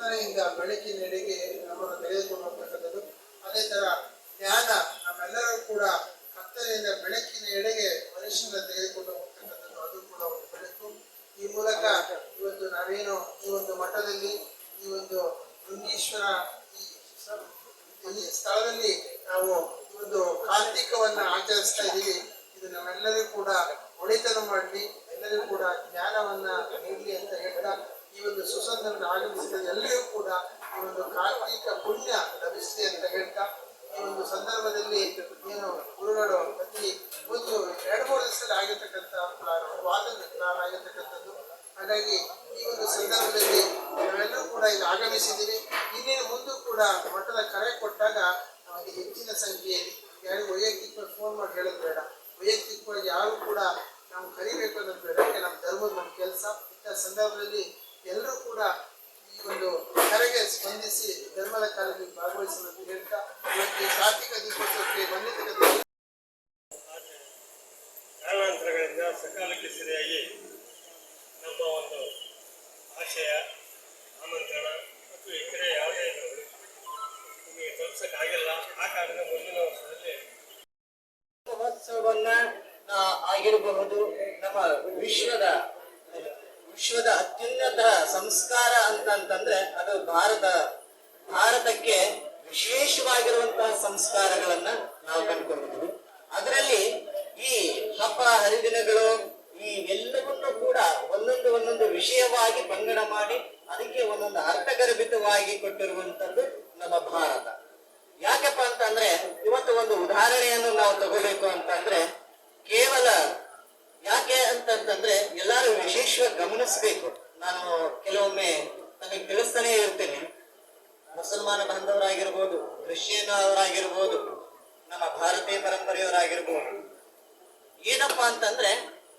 ಕತ್ತಲೆಯಿಂದ ಬೆಳಕಿನೆಡೆಗೆ ನಮ್ಮನ್ನು ತೆಗೆದುಕೊಂಡು ಹೋಗ್ತಕ್ಕಂಥದ್ದು. ಅದೇ ತರ ಜ್ಞಾನ ನಮ್ಮೆಲ್ಲರೂ ಕೂಡ ಕತ್ತಲೆಯಿಂದ ಬೆಳಕಿನ ಎಡೆಗೆ ಮನುಷ್ಯನ ತೆಗೆದುಕೊಂಡು ಹೋಗ್ತಕ್ಕಂಥದ್ದು ಅದು ಕೂಡ ಒಂದು ಬೆಳಕು. ಈ ಮೂಲಕ ಇವತ್ತು ನಾವೇನು ಈ ಒಂದು ಮಠದಲ್ಲಿ, ಈ ಒಂದು ಲಿಂಗೇಶ್ವರ ಈ ಸ್ಥಳದಲ್ಲಿ ನಾವು ಒಂದು ಕಾರ್ತಿಕವನ್ನ ಆಚರಿಸ್ತಾ ಇದ್ದೀವಿ ಇದು ನಾವೆಲ್ಲರೂ ಕೂಡ ಒಳಿತನ ಮಾಡಲಿ ಎಲ್ಲರಿಗೂ ಕೂಡ ಜ್ಞಾನವನ್ನ ನೀಡಲಿ ಅಂತ ಹೇಳ್ತಾ ಈ ಒಂದು ಸುಸಂದರ್ಭ ಆಗಮಿಸಿದ ಎಲ್ಲರೂ ಕೂಡ ಈ ಒಂದು ಕಾರ್ತಿಕ ಪುಣ್ಯ ಲಭಿಸಿದೆ ಅಂತ ಹೇಳ್ತಾ, ಈ ಒಂದು ಸಂದರ್ಭದಲ್ಲಿ ಏನು ಗುರುಗಳು ಪ್ರತಿ ಒಂದು ಎರಡು ಮೂರು ದಿವಸದಲ್ಲಿ ಆಗಿರ್ತಕ್ಕಂಥ ವಾದ ನಿರ್ಧಾರ ಆಗಿರ್ತಕ್ಕಂಥದ್ದು. ಹಾಗಾಗಿ ಈ ಒಂದು ಸಂದರ್ಭದಲ್ಲಿ ನಾವೆಲ್ಲರೂ ಕೂಡ ಇಲ್ಲಿ ಆಗಮಿಸಿದ್ದೀವಿ. ಇನ್ನೇನು ಮುಂದೂ ಕೂಡ ಮಠದ ಕರೆ ಕೊಟ್ಟಾಗ ನಮಗೆ ಹೆಚ್ಚಿನ ಸಂಖ್ಯೆಯಲ್ಲಿ ಯಾರಿಗೂ ವೈಯಕ್ತಿಕವಾಗಿ ಫೋನ್ ಮಾಡಿ ಹೇಳೋದು ಬೇಡ. ವೈಯಕ್ತಿಕವಾಗಿ ಯಾರು ಕೂಡ ನಾವು ಕರಿಬೇಕು ಅನ್ನೋದು ಬೇಡ. ನಮ್ಮ ಧರ್ಮದ ನಮ್ಮ ಕೆಲಸ. ಇಂಥ ಸಂದರ್ಭದಲ್ಲಿ ಎಲ್ಲರೂ ಕೂಡ ಈ ಒಂದು ಕರೆಗೆ ಸ್ಪಂದಿಸಿ ಧರ್ಮದ ಕಾಲದಲ್ಲಿ ಭಾಗವಹಿಸುವಂತೆ ಹೇಳ್ತಾ ಇವತ್ತು ಈ ಕಾರ್ತಿಕ ದೀಪೋತ್ಸವಕ್ಕೆ ಬಂದಿದ್ದ ಕಾರಣಾಂತರಗಳಿಂದ ಸಕಾಲಕ್ಕೆ ಸರಿಯಾಗಿ ನಮ್ಮ ಒಂದು ಆಶಯ ಆಮಂತ್ರಣ ಮತ್ತು ಇತರೆ ಯಾವುದೇ ನಿಮಗೆ ತೋರಿಸಕ್ಕಾಗಿಲ್ಲ. ಆ ಕಾರಣ ಮುಂದಿನ ವರ್ಷದಲ್ಲಿ ಮಹೋತ್ಸವವನ್ನ ಆಗಿರಬಹುದು ನಮ್ಮ ವಿಶ್ವದ ವಿಶ್ವದ ಅತ್ಯುನ್ನತ ಸಂಸ್ಕಾರ ಅಂತಂತಂದ್ರೆ ಅದು ಭಾರತ, ಭಾರತಕ್ಕೆ ವಿಶೇಷವಾಗಿರುವಂತಹ ಸಂಸ್ಕಾರಗಳನ್ನ ನಾವು ಕಂಡುಕೊಂಡಿದ್ದೀವಿ. ಅದರಲ್ಲಿ ಈ ಹಬ್ಬ, ಹರಿದಿನಗಳು ಈ ಎಲ್ಲವನ್ನೂ ಕೂಡ ಒಂದೊಂದು ಒಂದೊಂದು ವಿಷಯವಾಗಿ ಪಂಗಡ ಮಾಡಿ ಅದಕ್ಕೆ ಒಂದೊಂದು ಅರ್ಥಗರ್ಭಿತವಾಗಿ ಕೊಟ್ಟಿರುವಂತದ್ದು ನಮ್ಮ ಭಾರತ. ಯಾಕಪ್ಪ ಅಂತಂದ್ರೆ ಇವತ್ತು ಒಂದು ಉದಾಹರಣೆಯನ್ನು ನಾವು ತಗೋಬೇಕು ಅಂತಂದ್ರೆ ಕೇವಲ ಯಾಕೆ ಅಂತಂತಂದ್ರೆ ಎಲ್ಲರೂ ವಿಶೇಷವಾಗಿ ಗಮನಿಸಬೇಕು. ನಾನು ಕೆಲವೊಮ್ಮೆ ನನಗೆ ತಿಳಿಸ್ತಾನೆ ಇರ್ತೇನೆ. ಮುಸಲ್ಮಾನ ಬಾಂಧವರಾಗಿರ್ಬೋದು, ಕ್ರಿಶ್ಚಿಯನ್ ಅವರಾಗಿರ್ಬೋದು, ನಮ್ಮ ಭಾರತೀಯ ಪರಂಪರೆಯವರಾಗಿರ್ಬೋದು. ಏನಪ್ಪಾ ಅಂತಂದ್ರೆ,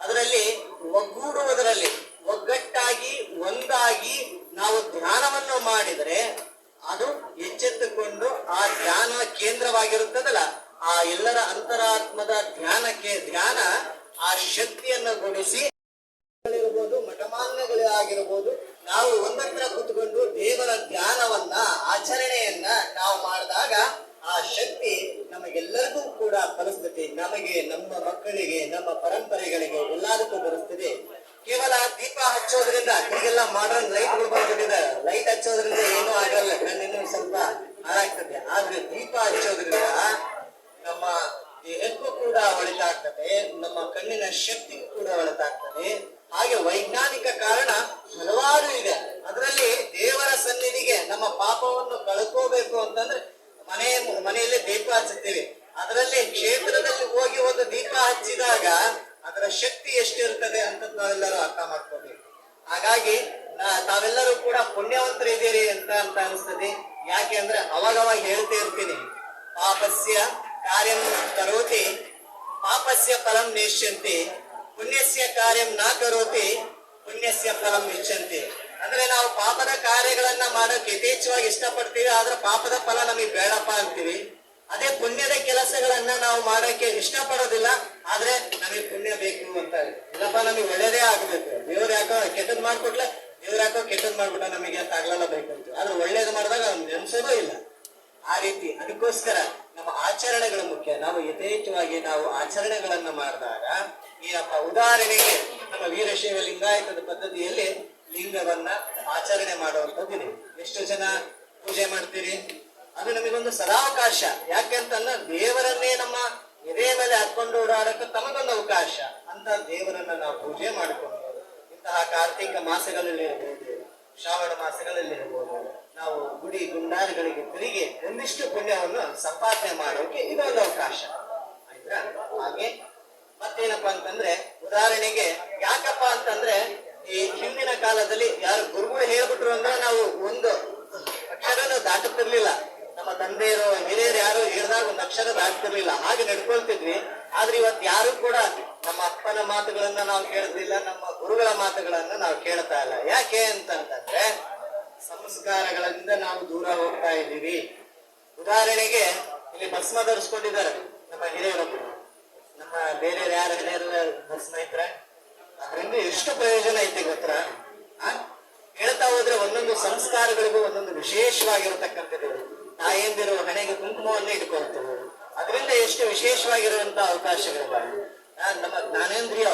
ಅದರಲ್ಲಿ ಒಗ್ಗೂಡುವುದರಲ್ಲಿ, ಒಗ್ಗಟ್ಟಾಗಿ, ಒಂದಾಗಿ ನಾವು ಧ್ಯಾನವನ್ನು ಮಾಡಿದರೆ ಅದು ಎಚ್ಚೆತ್ತುಕೊಂಡು ಆ ಧ್ಯಾನ ಕೇಂದ್ರವಾಗಿರುತ್ತದಲ್ಲ, ಆ ಎಲ್ಲರ ಅಂತರಾತ್ಮದ ಧ್ಯಾನಕ್ಕೆ ಧ್ಯಾನ, ಆ ಶಕ್ತಿಯನ್ನು ಗುಣಿಸಿ ಆಗಿರ್ಬೋದು, ನಾವು ಒಂದತ್ರ ಕೂತ್ಕೊಂಡು ದೇವರ ಧ್ಯಾನವನ್ನ ಆಚರಣೆಯನ್ನ ನಾವು ಮಾಡಿದಾಗ ಆ ಶಕ್ತಿ ನಮಗೆಲ್ಲರಿಗೂ ಕೂಡ ಪರಿಸ್ಥಿತಿ ನಮಗೆ ನಮ್ಮ ಮಕ್ಕಳಿಗೆ, ನಮ್ಮ ಪರಂಪರೆಗಳಿಗೆ ಎಲ್ಲದಕ್ಕೂ ಬರುತ್ತದೆ. ಕೇವಲ ದೀಪ ಹಚ್ಚೋದ್ರಿಂದ ಈಗೆಲ್ಲ ಮಾಡರ್ನ್ ಲೈಟ್ಗಳು ಬಂದ್ಬಿಟ್ಟಿದೆ. ಲೈಟ್ ಹಚ್ಚೋದ್ರಿಂದ ಏನೂ ಆಗಲ್ಲ. ಕಣ್ಣಿನ ಸ್ವಲ್ಪ ಹಾಳಾಗ್ತದೆ. ಆದ್ರೆ ದೀಪ ಹಚ್ಚೋದ್ರಿಂದ ನಮ್ಮ ದೇಹಕ್ಕೂ ಕೂಡ ಒಳಿತಾಗ್ತದೆ. ನಮ್ಮ ಕಣ್ಣಿನ ಶಕ್ತಿಗೂ ಕೂಡ ಒಳಿತಾಗ್ತದೆ. ಹಾಗೆ ವೈಜ್ಞಾನಿಕ ಕಾರಣ ಹಲವಾರು ಇದೆ ಅದರಲ್ಲಿ ದೇವರ ಸನ್ನಿಧಿಗೆ ನಮ್ಮ ಪಾಪವನ್ನು ಕಳ್ಕೋಬೇಕು ಅಂತಂದ್ರೆ ಮನೆ ಮನೆಯಲ್ಲೇ ದೀಪ ಹಚ್ಚುತ್ತೀವಿ ಅದರಲ್ಲಿ ಕ್ಷೇತ್ರದಲ್ಲಿ ಹೋಗಿ ಒಂದು ದೀಪ ಹಚ್ಚಿದಾಗ ಅದರ ಶಕ್ತಿ ಎಷ್ಟಿರ್ತದೆ ಅಂತ ನಾವೆಲ್ಲರೂ ಅರ್ಥ ಮಾಡ್ಕೋಬೇಕು ಹಾಗಾಗಿ ತಾವೆಲ್ಲರೂ ಕೂಡ ಪುಣ್ಯವಂತರಿದ್ದೀರಿ ಅಂತ ಅಂತ ಅನಿಸ್ತದೆ. ಯಾಕೆ ಅಂದ್ರೆ ಅವಾಗವಾಗ ಹೇಳ್ತಾ ಇರ್ತೀನಿ, ಪಾಪಸ್ಯ ಕಾರ್ಯಂ ಕರೋತಿ, ಪಾಪಸ್ಯ ಫಲಂ ನಿಶ್ಚಂತಿ ಪುಣ್ಯಸ್ಯ ಕಾರ್ಯಂ ನಾ ಕರೋತಿ, ಪುಣ್ಯಸ್ಯ ಫಲಂ ಇಚ್ಛಂತಿ ಅಂದ್ರೆ ನಾವು ಪಾಪದ ಕಾರ್ಯಗಳನ್ನ ಮಾಡೋಕೆ ಯಥೇಚ್ಛವಾಗಿ ಇಷ್ಟಪಡ್ತೀವಿ, ಆದ್ರೆ ಪಾಪದ ಫಲ ನಮಗೆ ಬೇಡಪ್ಪ ಅಂತೀವಿ. ಅದೇ ಪುಣ್ಯದ ಕೆಲಸಗಳನ್ನ ನಾವು ಮಾಡೋಕೆ ಇಷ್ಟಪಡೋದಿಲ್ಲ, ಆದ್ರೆ ನಮಗೆ ಪುಣ್ಯ ಬೇಕು ಅಂತ ಇಲ್ಲಪ್ಪ, ನಮಗೆ ಒಳ್ಳೇದೇ ಆಗ್ಬೇಕು. ದೇವ್ರ ಯಾಕೋ ಕೆಟ್ಟದ್ ಮಾಡ್ಕೊಟ್ಲೆ, ದೇವ್ರ ಯಾಕೋ ಕೆಟ್ಟದ್ ಮಾಡ್ಬಿಟ್ಟ ನಮಗೆ ಅಂತ ಆಗ್ಲಲ್ಲ ಬೇಕಂತ ಆದ್ರೆ ಒಳ್ಳೇದು ಮಾಡಿದಾಗ ನೆನ್ಸೋದೂ ಇಲ್ಲ. ಆ ರೀತಿ ಅದಕ್ಕೋಸ್ಕರ ನಮ್ಮ ಆಚರಣೆಗಳು ಮುಖ್ಯ. ನಾವು ಯಥೇಚ್ಛವಾಗಿ ನಾವು ಆಚರಣೆಗಳನ್ನ ಮಾಡಿದಾಗ ಏನಪ್ಪ ಉದಾಹರಣೆಗೆ ನಮ್ಮ ವೀರಶೈವ ಲಿಂಗಾಯತದ ಪದ್ಧತಿಯಲ್ಲಿ ಲಿಂಗವನ್ನ ಆಚರಣೆ ಮಾಡುವಂಥದ್ದಿದೆ ಎಷ್ಟು ಜನ ಪೂಜೆ ಮಾಡ್ತೀರಿ? ಅದು ನಮಗೊಂದು ಸದಾವಕಾಶ. ಯಾಕೆಂತಂದ್ರೆ ದೇವರನ್ನೇ ನಮ್ಮ ಎದೆ ಮೇಲೆ ಹಾಕೊಂಡು ಓಡಾಡಕ್ಕೆ ತಮಗೊಂದು ಅವಕಾಶ. ಅಂತ ದೇವರನ್ನ ನಾವು ಪೂಜೆ ಮಾಡಿಕೊಂಡು ಇಂತಹ ಕಾರ್ತಿಕ ಮಾಸಗಳಲ್ಲಿ ಇರ್ಬೋದು, ಶ್ರಾವಣ ಮಾಸಗಳಲ್ಲಿ ಇರ್ಬೋದು, ನಾವು ಗುಡಿ ಗುಂಡಾರಗಳಿಗೆ ತಿರುಗಿ ಒಂದಿಷ್ಟು ಪುಣ್ಯವನ್ನು ಸಂಪಾದನೆ ಮಾಡೋಕೆ ಇದೊಂದು ಅವಕಾಶ. ಆಯ್ತಾ? ಹಾಗೆ ಮತ್ತೇನಪ್ಪಾ ಅಂತಂದ್ರೆ, ಉದಾಹರಣೆಗೆ ಯಾಕಪ್ಪ ಅಂತಂದ್ರೆ, ಈ ಹಿಂದಿನ ಕಾಲದಲ್ಲಿ ಯಾರು ಗುರುಗಳು ಹೇಳ್ಬಿಟ್ರು ಅಂದ್ರೆ ನಾವು ಒಂದು ಅಕ್ಷರನ ದಾಟುತ್ತಿರ್ಲಿಲ್ಲ. ನಮ್ಮ ತಂದೆಯರು, ಹಿರಿಯರು ಯಾರು ಹೇಳಿದಾಗ ಒಂದು ಅಕ್ಷರ ಆಗ್ತಿರ್ಲಿಲ್ಲ ಹಾಗೆ ನಡ್ಕೊಳ್ತಿದ್ವಿ. ಆದ್ರೆ ಇವತ್ತು ಯಾರು ಕೂಡ ನಮ್ಮ ಅಪ್ಪನ ಮಾತುಗಳನ್ನ ನಾವು ಕೇಳ್ತಿಲ್ಲ ನಮ್ಮ ಗುರುಗಳ ಮಾತುಗಳನ್ನ ನಾವು ಕೇಳ್ತಾ ಇಲ್ಲ. ಯಾಕೆ ಅಂತಂತಂದ್ರೆ, ಸಂಸ್ಕಾರಗಳಿಂದ ನಾವು ದೂರ ಹೋಗ್ತಾ ಇದ್ದೀವಿ. ಉದಾಹರಣೆಗೆ, ಇಲ್ಲಿ ಭಸ್ಮ ಧರಿಸ್ಕೊಂಡಿದ್ದಾರೆ ನಮ್ಮ ಹಿರಿಯರೊಬ್ಬರು ನಮ್ಮ ಬೇರೆ ಯಾರ ಹಿರಿಯರು ಭಸ್ಮ ಇದ್ರೆ? ಅದರಿಂದ ಎಷ್ಟು ಪ್ರಯೋಜನ ಐತಿ ಗೊತ್ತಾ? ಆ? ಹೇಳ್ತಾ ಹೋದ್ರೆ ಒಂದೊಂದು ಸಂಸ್ಕಾರಗಳಿಗೂ ಒಂದೊಂದು ವಿಶೇಷವಾಗಿರತಕ್ಕಂಥದ್ದು. ತಾಯಂದಿರು ಹಣೆಗೆ ಕುಂಕುಮವನ್ನು ಇಟ್ಕೊಳ್ತು ಅದರಿಂದ ಎಷ್ಟು ವಿಶೇಷವಾಗಿರುವಂತಹ ಅವಕಾಶಗಳಿದ್ದಾವೆ ನಮ್ಮ ಜ್ಞಾನೇಂದ್ರಿಯ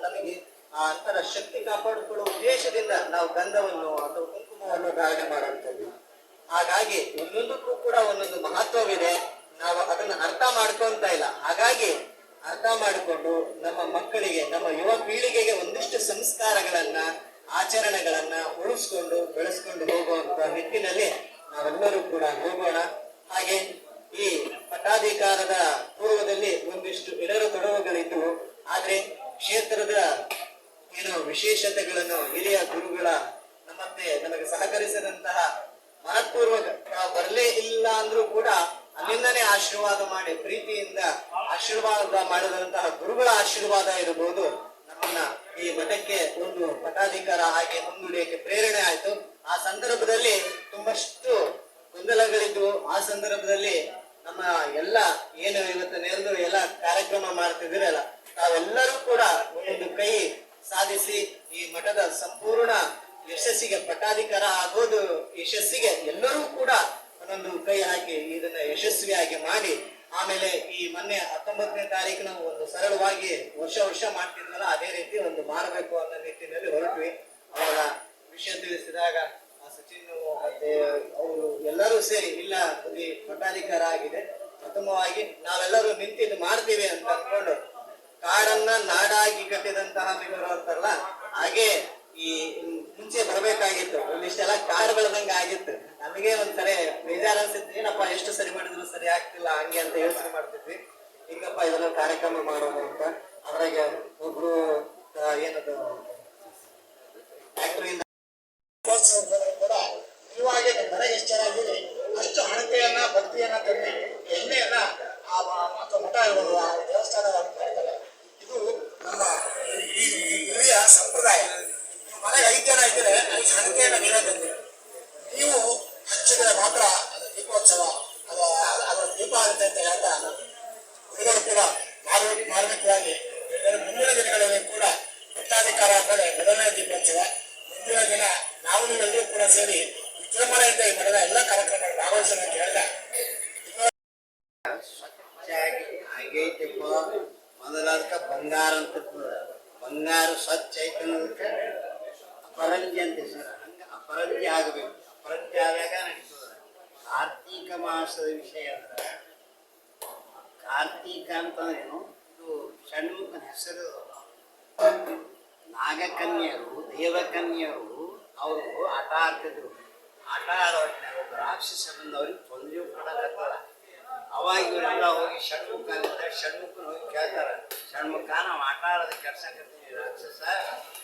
ನಮಗೆ ಆ ಅಂತರ ಶಕ್ತಿ ಕಾಪಾಡಿಕೊಳ್ಳುವ ಉದ್ದೇಶದಿಂದ ನಾವು ಗಂಧವನ್ನು ಅಥವಾ ಕುಂಕುಮವನ್ನು ಧಾರಣೆ ಮಾಡುವಂಥದ್ದು. ಹಾಗಾಗಿ ಒಂದೊಂದಕ್ಕೂ ಕೂಡ ಒಂದೊಂದು ಮಹತ್ವವಿದೆ. ನಾವು ಅದನ್ನು ಅರ್ಥ ಮಾಡ್ಕೊಂತ ಇಲ್ಲ. ಹಾಗಾಗಿ ಅರ್ಥ ಮಾಡಿಕೊಂಡು ನಮ್ಮ ಮಕ್ಕಳಿಗೆ, ನಮ್ಮ ಯುವ ಪೀಳಿಗೆಗೆ ಒಂದಿಷ್ಟು ಸಂಸ್ಕಾರಗಳನ್ನ, ಆಚರಣೆಗಳನ್ನ ಉಳಿಸ್ಕೊಂಡು ಬೆಳೆಸ್ಕೊಂಡು ಹೋಗುವಂತ ನಿಟ್ಟಿನಲ್ಲಿ ನಾವೆಲ್ಲರೂ ಕೂಡ ಹೋಗೋಣ. ಹಾಗೆ ಈ ಪಟ್ಟಾಧಿಕಾರದ ಪೂರ್ವದಲ್ಲಿ ಒಂದಿಷ್ಟು ಇಡರು ತೊಡವುಗಳಿದ್ದವು. ಆದ್ರೆ ಕ್ಷೇತ್ರದ ಏನು ವಿಶೇಷತೆಗಳನ್ನು ಹಿರಿಯ ಗುರುಗಳ ನಮ್ಮತ್ತೆ ನಮಗೆ ಸಹಕರಿಸಿದಂತಹ ಮನಪೂರ್ವಕ ಬರಲೇ ಇಲ್ಲ ಅಂದ್ರೂ ಕೂಡ ಅಲ್ಲಿಂದನೇ ಆಶೀರ್ವಾದ ಮಾಡಿ ಪ್ರೀತಿಯಿಂದ ಆಶೀರ್ವಾದ ಮಾಡಿದಂತಹ ಗುರುಗಳ ಆಶೀರ್ವಾದ ಇರಬಹುದು. ನಮ್ಮನ್ನ ಈ ಮಠಕ್ಕೆ ಒಂದು ಪಟ್ಟಾಧಿಕಾರ ಹಾಗೆ ಮುಂದುವರಿಯಕ್ಕೆ ಪ್ರೇರಣೆ ಆಯ್ತು. ಆ ಸಂದರ್ಭದಲ್ಲಿ ತುಂಬಷ್ಟು ಗೊಂದಲಗಳಿದ್ವು ಆ ಸಂದರ್ಭದಲ್ಲಿ ನಮ್ಮ ಎಲ್ಲ ಏನು ಇವತ್ತು ನೆರೆದು ಎಲ್ಲ ಕಾರ್ಯಕ್ರಮ ಮಾಡ್ತಿದ್ದೀರಲ್ಲ, ತಾವೆಲ್ಲರೂ ಕೂಡ ಒಂದು ಕೈ ಸಾಧಿಸಿ ಈ ಮಠದ ಸಂಪೂರ್ಣ ಯಶಸ್ಸಿಗೆ ಪಟ್ಟಾಧಿಕಾರ ಆಗೋದು ಯಶಸ್ಸಿಗೆ ಎಲ್ಲರೂ ಕೂಡ ಒಂದೊಂದು ಕೈ ಹಾಕಿ ಇದನ್ನ ಯಶಸ್ವಿಯಾಗಿ ಮಾಡಿ, ಆಮೇಲೆ ಈ ಮೊನ್ನೆ ಹತ್ತೊಂಬತ್ತನೇ ತಾರೀಕಿನ ಒಂದು ಸರಳವಾಗಿ ವರ್ಷ ವರ್ಷ ಮಾಡ್ತಿದ್ವಲ್ಲ, ಅದೇ ರೀತಿ ಒಂದು ಮಾಡಬೇಕು ಅನ್ನೋ ನಿಟ್ಟಿನಲ್ಲಿ ಹೊರಟ್ವಿ. ಅವಾಗ ವಿಷಯ ತಿಳಿಸಿದಾಗ ಸಚಿನ್ ಮತ್ತೆ ಅವರು ಎಲ್ಲರೂ ಸೇರಿ ಇಲ್ಲ ಈ ಪಟ್ಟಾಧಿಕಾರ ಆಗಿದೆ ಪ್ರಥಮವಾಗಿ ನಾವೆಲ್ಲರೂ ನಿಂತಿದ್ದು ಮಾಡ್ತೀವಿ ಅಂತ ಅನ್ಕೊಂಡು ಕಾಡನ್ನ ನಾಡಾಗಿ ಕಟ್ಟಿದಂತಹ ಬೆಂಗಳೂರು ಅಂತಾರಲ್ಲ, ಹಾಗೆ ಈ ಮುಂಚೆ ಬರಬೇಕಾಗಿತ್ತು. ಒಂದಿಷ್ಟೆಲ್ಲ ಕಾಡು ಬೆಳೆದಂಗ ಆಗಿತ್ತು. ನಮಗೆ ಒಂದ್ಸರಿ ಬೇಜಾರ್ ಅನ್ಸಿತ್ತು ಏನಪ್ಪ ಎಷ್ಟು ಸರಿ ಮಾಡಿದ್ರು ಸರಿ ಆಗ್ತಿಲ್ಲ, ಹಂಗೆ ಅಂತ ಯೋಚನೆ ಮಾಡ್ತಿದ್ವಿ. ಹಿಂಗಪ್ಪ ಇದನ್ನ ಕಾರ್ಯಕ್ರಮ ಮಾಡೋದು ಅಂತ. ಅದ್ರಾಗ ಒಬ್ರು ಏನದು ಫ್ಯಾಕ್ಟ್ರಿಯಿಂದ ನೀವಾಗೆ ಮನೆಗೆ ಎಷ್ಟು ಚೆನ್ನಾಗಿದೆ ಅಷ್ಟು ಹಣತೆಯನ್ನ, ಭಕ್ತಿಯನ್ನ ತಂದು, ಎಣ್ಣೆಯನ್ನ ಆ ಮತ್ತು ಮಠ ಇರುವ ಆ ದೇವಸ್ಥಾನ ಮಾಡ್ತಾರೆ. ಇದು ನಮ್ಮ ಈ ಹಿರಿಯ ಸಂಪ್ರದಾಯ. ಮನೆಗೆ ಐದು ಜನ ಇದ್ರೆ ಅಲ್ಲಿ ಹಣತೆಯನ್ನ ನೀವೇ ತಂದಿರಿ. ನೀವು ಹಚ್ಚಿದ್ರೆ ಮಾತ್ರ ಅದು ದೀಪೋತ್ಸವ, ಅದು ಅದು- ಅದರ ದೀಪ ಆಗುತ್ತೆ ಅಂತ ಹೇಳ್ತಾ ಗುರುಗಳು ಕೂಡ ಮಾರ್ಮಿಕ ಮಾರ್ಮಿಕವಾಗಿ ಮುಂದಿನ ದಿನಗಳಲ್ಲಿ ಕೂಡ ಪಟ್ಟಾಧಿಕಾರ ಅಂದರೆ ಮೊದಲನೇ ದೀಪೋತ್ಸವ. ಮುಂದಿನ ದಿನ ನಾವು ನೀವೆಲ್ಲರೂ ಕೂಡ ಸೇರಿ ವಿಜೃಂಭಣೆಯಿಂದ ಈ ಮಠದ ಎಲ್ಲ ಕಾರ್ಯಕ್ರಮಗಳು ಭಾಗವಹಿಸೋಣ ಅಂತ ಹೇಳ್ದ ಆಗೈತಿಪ್ಪ. ಮೊದಲದಕ್ಕ ಬಂಗಾರ ಅಂತ ಬಂಗಾರ ಸ್ವಚ್ಛ ಐತೆ ಅನ್ನೋದಕ್ಕೆ ಅಪರಂಜಿ ಅಂತ ಸರ್. ಹಂಗೆ ಅಪರಂಜಿ ಆಗಬೇಕು. ಅಪರಂಜಿ ಆದಾಗ ನಡೀತದೆ. ಕಾರ್ತೀಕ ಮಾಸದ ವಿಷಯ ಅಂದ್ರೆ, ಕಾರ್ತೀಕ ಅಂತಂದ್ರೇನು ಇದು ಷಣ್ಮುಖನ ಹೆಸರು ನಾಗಕನ್ಯರು, ದೇವಕನ್ಯರು ಅವರು ಆಟ ಆಡ್ತಿದ್ರು. ಆಟ ಆಡೋ ಹೊತ್ನ್ಯಾಗ ಒಬ್ಬ ರಾಕ್ಷಸ ಬಂದವ್ರಿಗೆ ತೊಂದರೆ ಕೊಡಕತ್ತಲ್ಲ. ಅವಾಗ ಇವರೆಲ್ಲ ಹೋಗಿ ಷಣ್ಮುಖ ಅಂತ ಷಣ್ಮುಖನ ಹೋಗಿ ಕೇಳ್ತಾರೆ, ಷಣ್ಮುಖ, ನಾವು ಆಟ ಆಡೋದು ಕೆಡ್ಸಕತ್ತೀವಿ ರಾಕ್ಷಸ.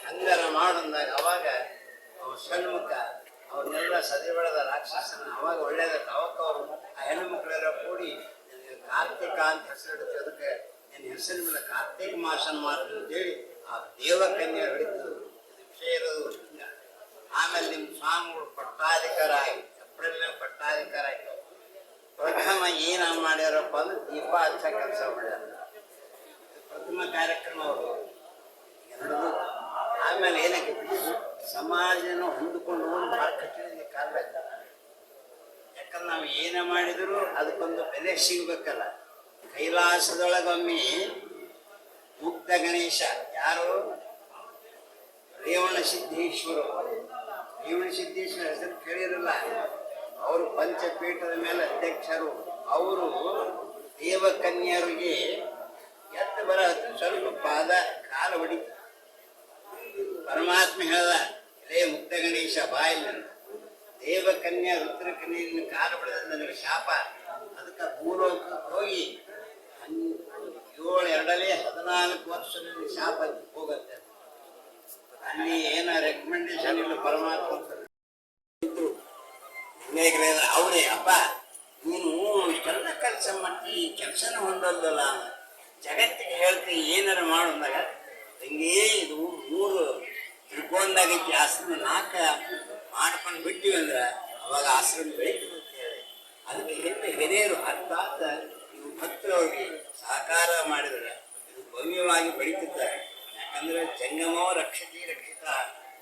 ಹಂಗಾರ ಮಾಡಂದಾಗ ಅವಾಗ ಅವ ಷಣ್ಮುಖ, ಅವ್ರನ್ನೆಲ್ಲ ಸದಿ ಬೆಳೆದ ರಾಕ್ಷಸನ ಅವಾಗ ಒಳ್ಳೇದಕ್ಕೆ ಅವಾಗ ಅವರು. ಆ ಹೆಣ್ಣು ಕೂಡಿ ನನಗೆ ಕಾರ್ತಿಕ ಅಂತ ಹೆಸರಿಡುತ್ತೆ, ಅದಕ್ಕೆ ನಿನ್ನ ಹೆಸರಿನ ಮೇಲೆ ಕಾರ್ತಿಕ ಮಾಸನ ಮಾಡ್ತೀನಿ ಅಂತೇಳಿ ಆ ದೇವಕನ್ಯೆ ಹಿಡಿದು ವಿಷಯ ಇರೋದು. ಆಮೇಲೆ ನಿಮ್ಮ ಸ್ವಾಮಿಗಳು ಪಟ್ಟಾಧಿಕಾರ ಆಗಿ ಏಪ್ರಿಲ್ ಪಟ್ಟಾಧಿಕಾರ ಆಯ್ತು ಪ್ರಥಮ ಏನ ಮಾಡ್ಯಾರಪ್ಪ ಅಂದ್ರೆ ದೀಪ ಹಚ್ಚ ಕೆಲಸ ಮಾಡ್ಯಾರ. ಪ್ರಥಮ ಕಾರ್ಯಕ್ರಮ ಅವರು. ಎರಡು. ಆಮೇಲೆ ಏನಾಗೈತಿ ಸಮಾಜನ ಹೊಂದಿಕೊಂಡು ಹೋಗಿ ಭಾಳ ಇದೆ ಕಾಲ ಯಾಕಂದ್ರೆ ನಾವು ಏನೇ ಮಾಡಿದ್ರು ಅದಕ್ಕೊಂದು ಬೆಲೆ ಸಿಗ್ಬೇಕಲ್ಲ. ಕೈಲಾಸದೊಳಗೊಮ್ಮೆ ಮುಗ್ಧ ಗಣೇಶ. ಯಾರು? ರೇವಣ ಸಿದ್ದೇಶ್ವರ ರೇವಣ ಸಿದ್ದೇಶ್ವರ ಹೆಸರು ಕೇಳಿರಲ್ಲ ಅವರು ಪಂಚಪೀಠದ ಮೇಲೆ ಅಧ್ಯಕ್ಷರು. ಅವರು ದೇವಕನ್ಯರಿಗೆ ಎತ್ತ ಬರ ಸ್ವಲ್ಪ ಪಾದ, ಕಾಲ ಹೊಡಿ. ಪರಮಾತ್ಮ ಹೇಳ್ದ ರೇ ಮುಕ್ತ ಗಣೇಶ ಬಾಯಿಲ್ ದೇವಕನ್ಯಾ ರುದ್ರಕನ್ಯನ ಕಾಲ ಬಿಡದ ನನಗೆ ಶಾಪ. ಅದಕ್ಕೆ ಭೂಲೋಕಕ್ಕೆ ಹೋಗಿ ಏಳು ಎರಡಲೇ ಹದಿನಾಲ್ಕು ವರ್ಷದಲ್ಲಿ ಶಾಪ ಹೋಗತ್ತೆ. ಅಲ್ಲಿ ಏನ ರೆಕಮೆಂಡೇಶನ್ ಇಲ್ಲ, ಪರಮಾತ್ಮ ಅವರೇ, ಅಪ್ಪ, ನೀನು ಇಷ್ಟೆಲ್ಲ ಕೆಲಸ ಮಾಡಿ ಕೆಲಸನ ಹೊಂದಲ್ದಲ್ಲ ಜಗತ್ತಿಗೆ ಹೇಳ್ತಿ ಏನಾರ ಮಾಡೋದಾಗ ಹಂಗೇ ಇದು ಮೂರು ತ್ರಿಕೋನದಾಗೈತಿ ಆಶ್ರಮ ನಾಲ್ಕ ಮಾಡ್ಕೊಂಡು ಬಿಟ್ಟಿವಿ ಅಂದ್ರೆ, ಅವಾಗ ಆಶ್ರಮ ಬೆಳೀತದೆ ಅಂತ ಹೇಳಿ. ಅದಕ್ಕೆ ಹೆಣ್ಣು ಹಿರಿಯರು ಅರ್ಥಾತ್ ಇವು ಭಕ್ತರವ್ರಿಗೆ ಸಹಕಾರ ಮಾಡಿದ್ರೆ, ಇದು ಭವ್ಯವಾಗಿ ಬೆಳೀತಿದ್ದಾರೆ. ಯಾಕಂದ್ರೆ ಜಂಗಮೋ ರಕ್ಷತಿ ರಕ್ಷಿತ.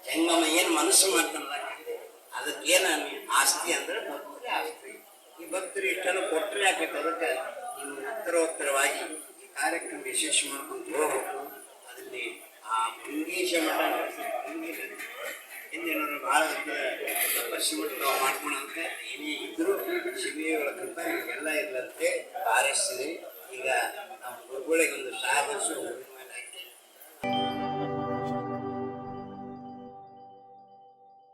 ಜಂಗಮ ಏನು ಮನಸ್ಸು ಮಾಡ್ತಾನಲ್ಲ ಅದಕ್ಕೇನ ಆಸ್ತಿ ಅಂದ್ರೆ ಭಕ್ತರೇ ಆಸ್ತಿ. ಈ ಭಕ್ತರು ಇಷ್ಟನ್ನು ಕೊಟ್ಟರೆ ಹಾಕಬೇಕು ಅದಕ್ಕೆ ನೀವು ಉತ್ತರೋತ್ತರವಾಗಿ ಈ ಕಾರ್ಯಕ್ರಮ ವಿಶೇಷ ಮಾಡ್ಕೊಂಡು ಹೋಗ್ಬೇಕು. ಅದರಲ್ಲಿ ಆ ಪುಂಗೀಶ ಮಠ ಹಿಂದಿನವರು ಬಹಳ ತಪಸ್ಸು ತಾವು ಮಾಡ್ಕೊಳಂತ ಏನೇ ಇದ್ರು ಶಿಬಿರಗಳ ಕೃಪೆ ಎಲ್ಲ ಇರ್ಲಂತೆ ಆರಿಸಿದ್ರಿ ಈಗ ನಮ್ಮ ಗುರುಗಳಿಗೆ ಒಂದು ಶಾಬಸು